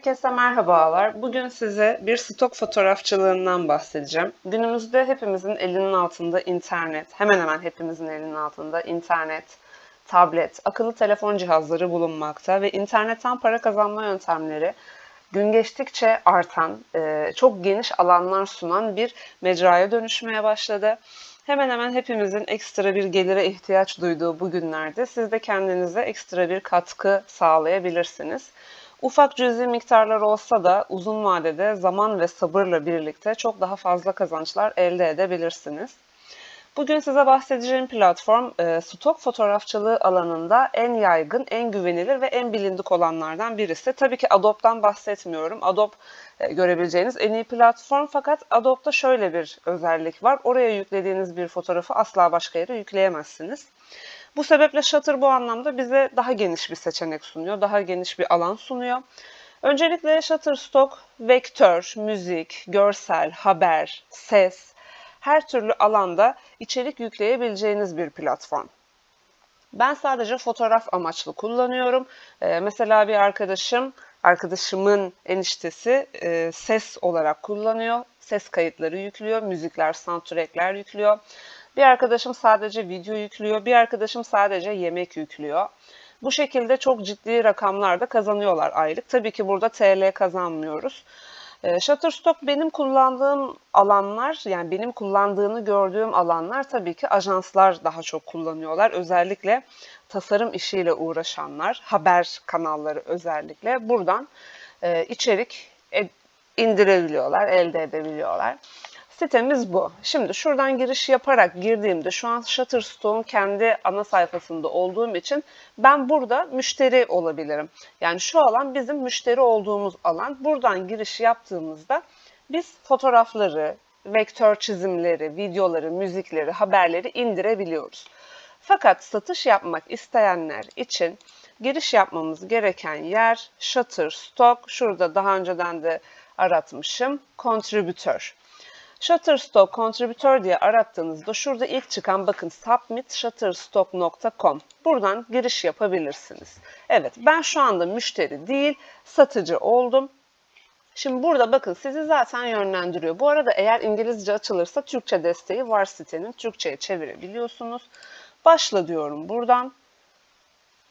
Herkese merhabalar. Bugün size bir stok fotoğrafçılığından bahsedeceğim. Günümüzde hepimizin elinin altında internet, hemen hemen hepimizin elinin altında internet, tablet, akıllı telefon cihazları bulunmakta ve internetten para kazanma yöntemleri gün geçtikçe artan, e, çok geniş alanlar sunan bir mecraya dönüşmeye başladı. Hemen hemen hepimizin ekstra bir gelire ihtiyaç duyduğu bu günlerde siz de kendinize ekstra bir katkı sağlayabilirsiniz. Ufak cüzi miktarlar olsa da uzun vadede zaman ve sabırla birlikte çok daha fazla kazançlar elde edebilirsiniz. Bugün size bahsedeceğim platform e, stok fotoğrafçılığı alanında en yaygın, en güvenilir ve en bilindik olanlardan birisi. Tabii ki Adobe'dan bahsetmiyorum. Adobe e, görebileceğiniz en iyi platform fakat Adobe'da şöyle bir özellik var. Oraya yüklediğiniz bir fotoğrafı asla başka yere yükleyemezsiniz. Bu sebeple Shutter bu anlamda bize daha geniş bir seçenek sunuyor, daha geniş bir alan sunuyor. Öncelikle Shutterstock vektör, müzik, görsel, haber, ses, her türlü alanda içerik yükleyebileceğiniz bir platform. Ben sadece fotoğraf amaçlı kullanıyorum. Ee, mesela bir arkadaşım, arkadaşımın eniştesi e, ses olarak kullanıyor. Ses kayıtları yüklüyor, müzikler, soundtrackler yüklüyor. Bir arkadaşım sadece video yüklüyor, bir arkadaşım sadece yemek yüklüyor. Bu şekilde çok ciddi rakamlar da kazanıyorlar aylık. Tabii ki burada TL kazanmıyoruz. E, Shutterstock benim kullandığım alanlar, yani benim kullandığını gördüğüm alanlar tabii ki ajanslar daha çok kullanıyorlar. Özellikle tasarım işiyle uğraşanlar, haber kanalları özellikle buradan e, içerik indirebiliyorlar, elde edebiliyorlar. Sitemiz bu. Şimdi şuradan giriş yaparak girdiğimde şu an Shutterstock'un kendi ana sayfasında olduğum için ben burada müşteri olabilirim. Yani şu alan bizim müşteri olduğumuz alan. Buradan giriş yaptığımızda biz fotoğrafları, vektör çizimleri, videoları, müzikleri, haberleri indirebiliyoruz. Fakat satış yapmak isteyenler için giriş yapmamız gereken yer Shutterstock. Şurada daha önceden de aratmışım. Contributor. Shutterstock Contributor diye arattığınızda şurada ilk çıkan bakın submitshutterstock.com buradan giriş yapabilirsiniz. Evet ben şu anda müşteri değil satıcı oldum. Şimdi burada bakın sizi zaten yönlendiriyor. Bu arada eğer İngilizce açılırsa Türkçe desteği var sitenin. Türkçe'ye çevirebiliyorsunuz. Başla diyorum buradan.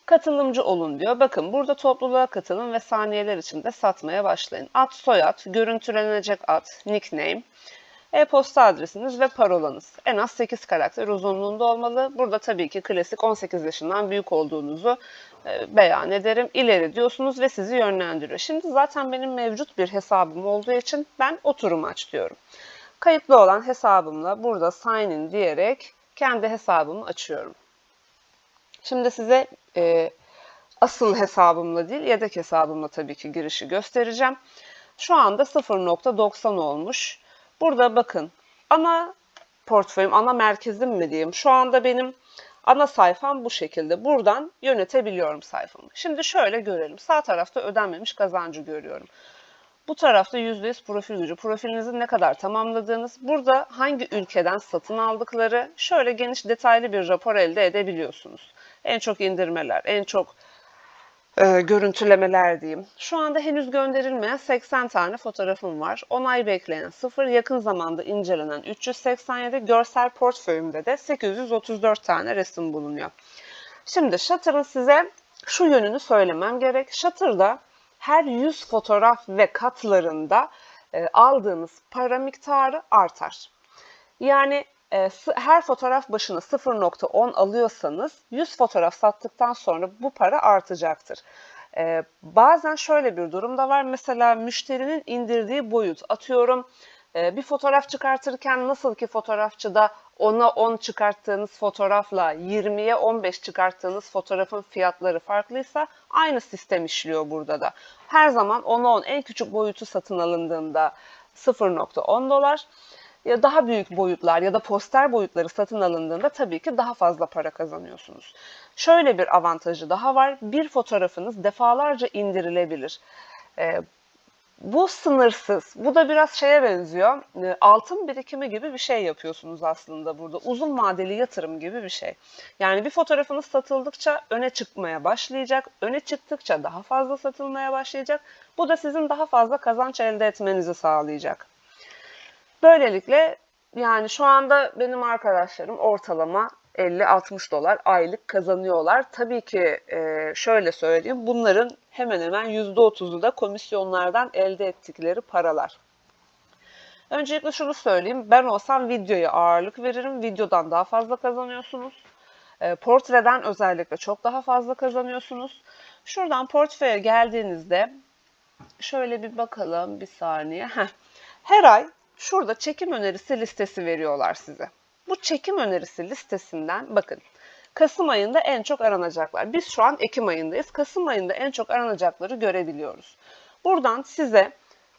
Katılımcı olun diyor. Bakın burada topluluğa katılın ve saniyeler içinde satmaya başlayın. Ad, soyad, görüntülenecek ad, nickname, e-posta adresiniz ve parolanız. En az 8 karakter uzunluğunda olmalı. Burada tabii ki klasik 18 yaşından büyük olduğunuzu e, beyan ederim. İleri diyorsunuz ve sizi yönlendiriyor. Şimdi zaten benim mevcut bir hesabım olduğu için ben oturum aç diyorum. Kayıtlı olan hesabımla burada sign in diyerek kendi hesabımı açıyorum. Şimdi size e, asıl hesabımla değil yedek hesabımla tabii ki girişi göstereceğim. Şu anda 0.90 olmuş. Burada bakın ana portföyüm, ana merkezim mi diyeyim. Şu anda benim ana sayfam bu şekilde. Buradan yönetebiliyorum sayfamı. Şimdi şöyle görelim. Sağ tarafta ödenmemiş kazancı görüyorum. Bu tarafta %100 profil gücü. Profilinizin ne kadar tamamladığınız, burada hangi ülkeden satın aldıkları, şöyle geniş detaylı bir rapor elde edebiliyorsunuz. En çok indirmeler, en çok e, görüntülemeler diyeyim. Şu anda henüz gönderilmeyen 80 tane fotoğrafım var. Onay bekleyen 0, yakın zamanda incelenen 387, görsel portföyümde de 834 tane resim bulunuyor. Şimdi Shutter'ın size şu yönünü söylemem gerek. Shutter'da her 100 fotoğraf ve katlarında e, aldığınız para miktarı artar. Yani her fotoğraf başına 0.10 alıyorsanız 100 fotoğraf sattıktan sonra bu para artacaktır. E, bazen şöyle bir durum da var. Mesela müşterinin indirdiği boyut atıyorum e, bir fotoğraf çıkartırken nasıl ki fotoğrafçıda 10'a 10 çıkarttığınız fotoğrafla 20'ye 15 çıkarttığınız fotoğrafın fiyatları farklıysa aynı sistem işliyor burada da. Her zaman 10'a 10 en küçük boyutu satın alındığında 0.10 dolar ya daha büyük boyutlar ya da poster boyutları satın alındığında tabii ki daha fazla para kazanıyorsunuz. Şöyle bir avantajı daha var. Bir fotoğrafınız defalarca indirilebilir. Ee, Bu sınırsız. Bu da biraz şeye benziyor. E, altın birikimi gibi bir şey yapıyorsunuz aslında burada. Uzun vadeli yatırım gibi bir şey. Yani bir fotoğrafınız satıldıkça öne çıkmaya başlayacak. Öne çıktıkça daha fazla satılmaya başlayacak. Bu da sizin daha fazla kazanç elde etmenizi sağlayacak. Böylelikle yani şu anda benim arkadaşlarım ortalama 50-60 dolar aylık kazanıyorlar. Tabii ki e, şöyle söyleyeyim bunların hemen hemen %30'u da komisyonlardan elde ettikleri paralar. Öncelikle şunu söyleyeyim. Ben olsam videoya ağırlık veririm. Videodan daha fazla kazanıyorsunuz. E, portreden özellikle çok daha fazla kazanıyorsunuz. Şuradan portföye geldiğinizde şöyle bir bakalım bir saniye. Heh. Her ay şurada çekim önerisi listesi veriyorlar size. Bu çekim önerisi listesinden bakın. Kasım ayında en çok aranacaklar. Biz şu an Ekim ayındayız. Kasım ayında en çok aranacakları görebiliyoruz. Buradan size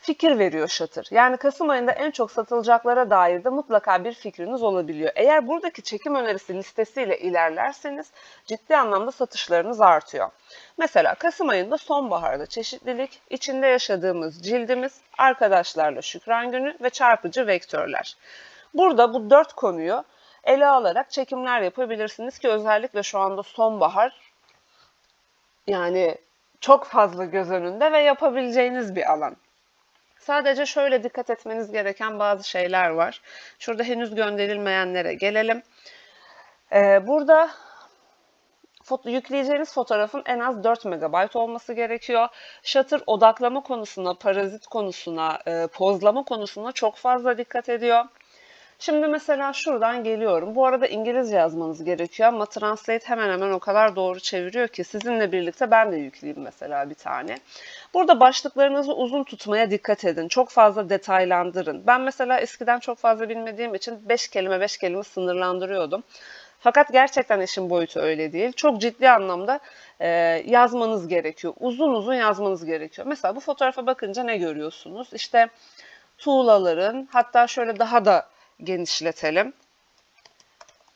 fikir veriyor Shutter. Yani Kasım ayında en çok satılacaklara dair de mutlaka bir fikriniz olabiliyor. Eğer buradaki çekim önerisi listesiyle ilerlerseniz ciddi anlamda satışlarınız artıyor. Mesela Kasım ayında sonbaharda çeşitlilik, içinde yaşadığımız cildimiz, arkadaşlarla şükran günü ve çarpıcı vektörler. Burada bu dört konuyu ele alarak çekimler yapabilirsiniz ki özellikle şu anda sonbahar yani çok fazla göz önünde ve yapabileceğiniz bir alan. Sadece şöyle dikkat etmeniz gereken bazı şeyler var. Şurada henüz gönderilmeyenlere gelelim. Ee, burada foto, yükleyeceğiniz fotoğrafın en az 4 MB olması gerekiyor. Shutter odaklama konusuna, parazit konusuna, e, pozlama konusuna çok fazla dikkat ediyor. Şimdi mesela şuradan geliyorum. Bu arada İngilizce yazmanız gerekiyor ama Translate hemen hemen o kadar doğru çeviriyor ki sizinle birlikte ben de yükleyeyim mesela bir tane. Burada başlıklarınızı uzun tutmaya dikkat edin. Çok fazla detaylandırın. Ben mesela eskiden çok fazla bilmediğim için 5 kelime 5 kelime sınırlandırıyordum. Fakat gerçekten işin boyutu öyle değil. Çok ciddi anlamda e, yazmanız gerekiyor. Uzun uzun yazmanız gerekiyor. Mesela bu fotoğrafa bakınca ne görüyorsunuz? İşte tuğlaların hatta şöyle daha da genişletelim.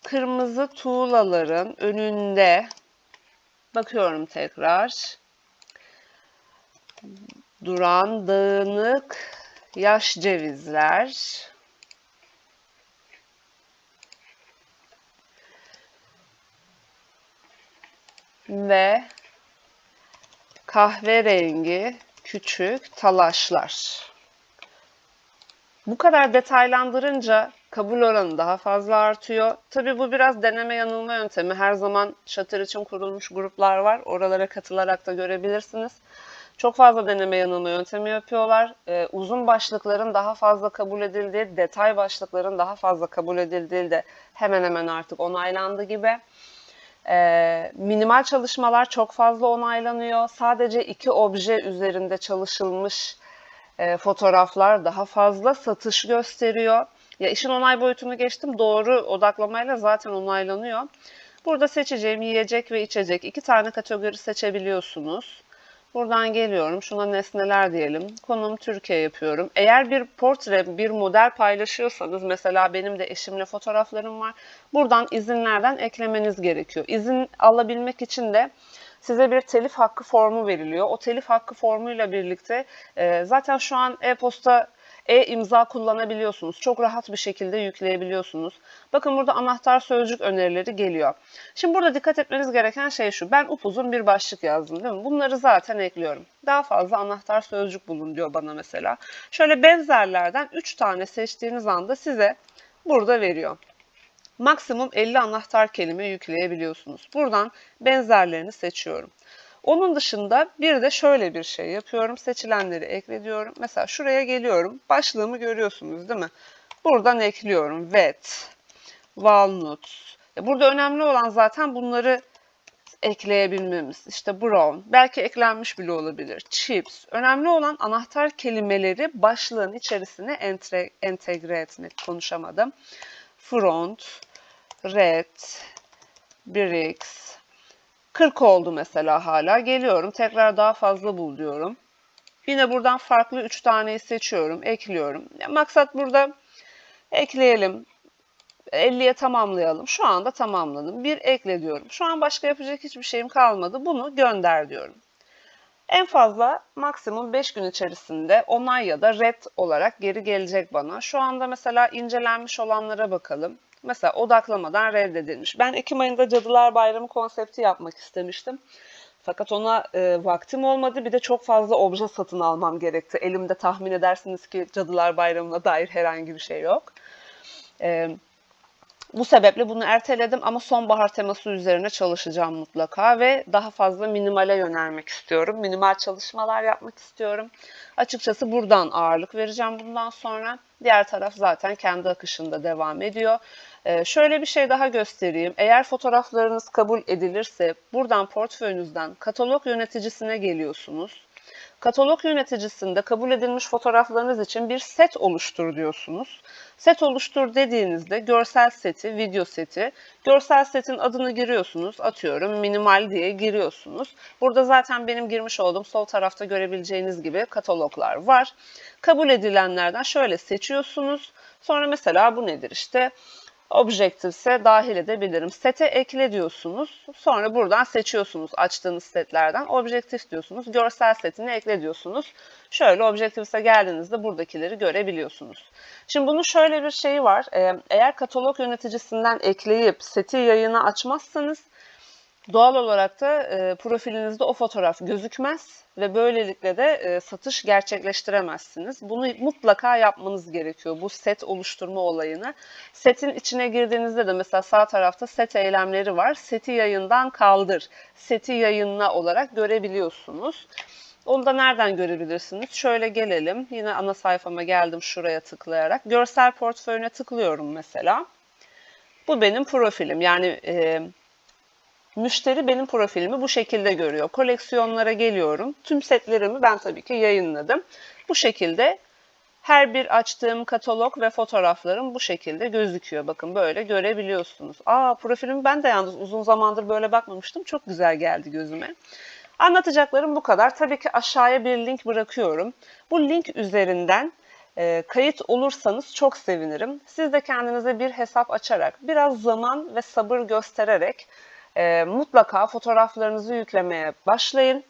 Kırmızı tuğlaların önünde bakıyorum tekrar. Duran dağınık yaş cevizler. Ve kahverengi küçük talaşlar. Bu kadar detaylandırınca kabul oranı daha fazla artıyor. Tabii bu biraz deneme yanılma yöntemi. Her zaman Shutter için kurulmuş gruplar var. Oralara katılarak da görebilirsiniz. Çok fazla deneme yanılma yöntemi yapıyorlar. Ee, uzun başlıkların daha fazla kabul edildiği, detay başlıkların daha fazla kabul edildiği de hemen hemen artık onaylandı gibi. Ee, minimal çalışmalar çok fazla onaylanıyor. Sadece iki obje üzerinde çalışılmış e, fotoğraflar daha fazla satış gösteriyor. Ya işin onay boyutunu geçtim. Doğru odaklamayla zaten onaylanıyor. Burada seçeceğim yiyecek ve içecek. iki tane kategori seçebiliyorsunuz. Buradan geliyorum. Şuna nesneler diyelim. Konum Türkiye yapıyorum. Eğer bir portre, bir model paylaşıyorsanız mesela benim de eşimle fotoğraflarım var. Buradan izinlerden eklemeniz gerekiyor. İzin alabilmek için de size bir telif hakkı formu veriliyor. O telif hakkı formuyla birlikte e, zaten şu an e-posta e-imza kullanabiliyorsunuz. Çok rahat bir şekilde yükleyebiliyorsunuz. Bakın burada anahtar sözcük önerileri geliyor. Şimdi burada dikkat etmeniz gereken şey şu. Ben upuzun bir başlık yazdım değil mi? Bunları zaten ekliyorum. Daha fazla anahtar sözcük bulun diyor bana mesela. Şöyle benzerlerden 3 tane seçtiğiniz anda size burada veriyor maksimum 50 anahtar kelime yükleyebiliyorsunuz. Buradan benzerlerini seçiyorum. Onun dışında bir de şöyle bir şey yapıyorum. Seçilenleri eklediyorum. Mesela şuraya geliyorum. Başlığımı görüyorsunuz değil mi? Buradan ekliyorum. Wet, walnut. Burada önemli olan zaten bunları ekleyebilmemiz. İşte brown, belki eklenmiş bile olabilir. Chips. Önemli olan anahtar kelimeleri başlığın içerisine entegre etmek. Konuşamadım front, red, bricks. 40 oldu mesela hala. Geliyorum tekrar daha fazla bul diyorum. Yine buradan farklı 3 taneyi seçiyorum, ekliyorum. Ya, maksat burada ekleyelim. 50'ye tamamlayalım. Şu anda tamamladım. Bir ekle diyorum. Şu an başka yapacak hiçbir şeyim kalmadı. Bunu gönder diyorum. En fazla maksimum 5 gün içerisinde onay ya da red olarak geri gelecek bana. Şu anda mesela incelenmiş olanlara bakalım. Mesela odaklamadan reddedilmiş. Ben Ekim ayında Cadılar Bayramı konsepti yapmak istemiştim. Fakat ona e, vaktim olmadı. Bir de çok fazla obje satın almam gerekti. Elimde tahmin edersiniz ki Cadılar Bayramı'na dair herhangi bir şey yok. E, bu sebeple bunu erteledim ama sonbahar teması üzerine çalışacağım mutlaka ve daha fazla minimale yönelmek istiyorum. Minimal çalışmalar yapmak istiyorum. Açıkçası buradan ağırlık vereceğim bundan sonra. Diğer taraf zaten kendi akışında devam ediyor. Ee, şöyle bir şey daha göstereyim. Eğer fotoğraflarınız kabul edilirse buradan portföyünüzden katalog yöneticisine geliyorsunuz. Katalog yöneticisinde kabul edilmiş fotoğraflarınız için bir set oluştur diyorsunuz. Set oluştur dediğinizde görsel seti, video seti, görsel setin adını giriyorsunuz. Atıyorum minimal diye giriyorsunuz. Burada zaten benim girmiş olduğum sol tarafta görebileceğiniz gibi kataloglar var. Kabul edilenlerden şöyle seçiyorsunuz. Sonra mesela bu nedir işte? Objective'se dahil edebilirim. Sete ekle diyorsunuz. Sonra buradan seçiyorsunuz açtığınız setlerden. Objective diyorsunuz. Görsel setini ekle diyorsunuz. Şöyle Objective'se geldiğinizde buradakileri görebiliyorsunuz. Şimdi bunun şöyle bir şeyi var. Ee, eğer katalog yöneticisinden ekleyip seti yayına açmazsanız Doğal olarak da e, profilinizde o fotoğraf gözükmez ve böylelikle de e, satış gerçekleştiremezsiniz. Bunu mutlaka yapmanız gerekiyor bu set oluşturma olayını. Setin içine girdiğinizde de mesela sağ tarafta set eylemleri var. Seti yayından kaldır, seti yayınla olarak görebiliyorsunuz. Onu da nereden görebilirsiniz? Şöyle gelelim. Yine ana sayfama geldim şuraya tıklayarak. Görsel portföyüne tıklıyorum mesela. Bu benim profilim. Yani e, Müşteri benim profilimi bu şekilde görüyor. Koleksiyonlara geliyorum. Tüm setlerimi ben tabii ki yayınladım. Bu şekilde her bir açtığım katalog ve fotoğraflarım bu şekilde gözüküyor. Bakın böyle görebiliyorsunuz. Aa profilimi ben de yalnız uzun zamandır böyle bakmamıştım. Çok güzel geldi gözüme. Anlatacaklarım bu kadar. Tabii ki aşağıya bir link bırakıyorum. Bu link üzerinden e, kayıt olursanız çok sevinirim. Siz de kendinize bir hesap açarak, biraz zaman ve sabır göstererek e, mutlaka fotoğraflarınızı yüklemeye başlayın.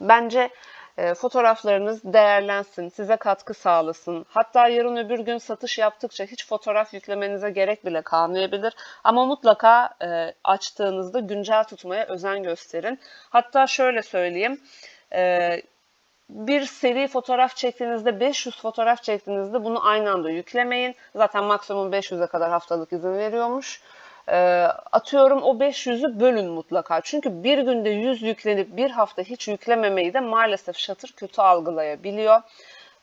Bence e, fotoğraflarınız değerlensin, size katkı sağlasın. Hatta yarın öbür gün satış yaptıkça hiç fotoğraf yüklemenize gerek bile kalmayabilir. Ama mutlaka e, açtığınızda güncel tutmaya özen gösterin. Hatta şöyle söyleyeyim. E, bir seri fotoğraf çektiğinizde 500 fotoğraf çektiğinizde bunu aynı anda yüklemeyin. Zaten maksimum 500'e kadar haftalık izin veriyormuş. E, atıyorum o 500'ü bölün mutlaka. Çünkü bir günde 100 yüklenip bir hafta hiç yüklememeyi de maalesef Shutter kötü algılayabiliyor.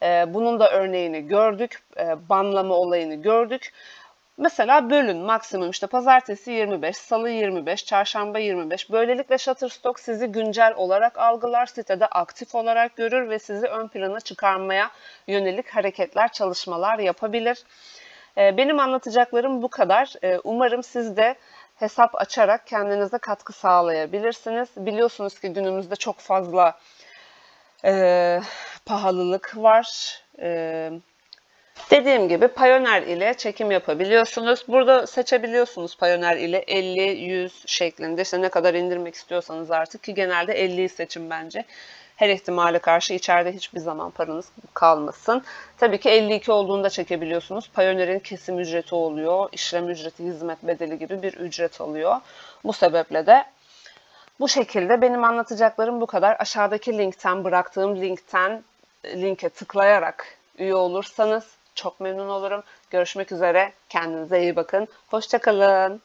E, bunun da örneğini gördük. E, banlama olayını gördük. Mesela bölün maksimum işte pazartesi 25, salı 25, çarşamba 25. Böylelikle Shutterstock sizi güncel olarak algılar, sitede aktif olarak görür ve sizi ön plana çıkarmaya yönelik hareketler, çalışmalar yapabilir. Ee, benim anlatacaklarım bu kadar. Ee, umarım siz de hesap açarak kendinize katkı sağlayabilirsiniz. Biliyorsunuz ki günümüzde çok fazla e, pahalılık var. E, dediğim gibi Payoneer ile çekim yapabiliyorsunuz. Burada seçebiliyorsunuz Payoneer ile 50, 100 şeklinde. İşte ne kadar indirmek istiyorsanız artık ki genelde 50'yi seçin bence her ihtimale karşı içeride hiçbir zaman paranız kalmasın. Tabii ki 52 olduğunda çekebiliyorsunuz. Payoneer'in kesim ücreti oluyor. işlem ücreti, hizmet bedeli gibi bir ücret alıyor. Bu sebeple de bu şekilde benim anlatacaklarım bu kadar. Aşağıdaki linkten bıraktığım linkten linke tıklayarak üye olursanız çok memnun olurum. Görüşmek üzere. Kendinize iyi bakın. Hoşçakalın.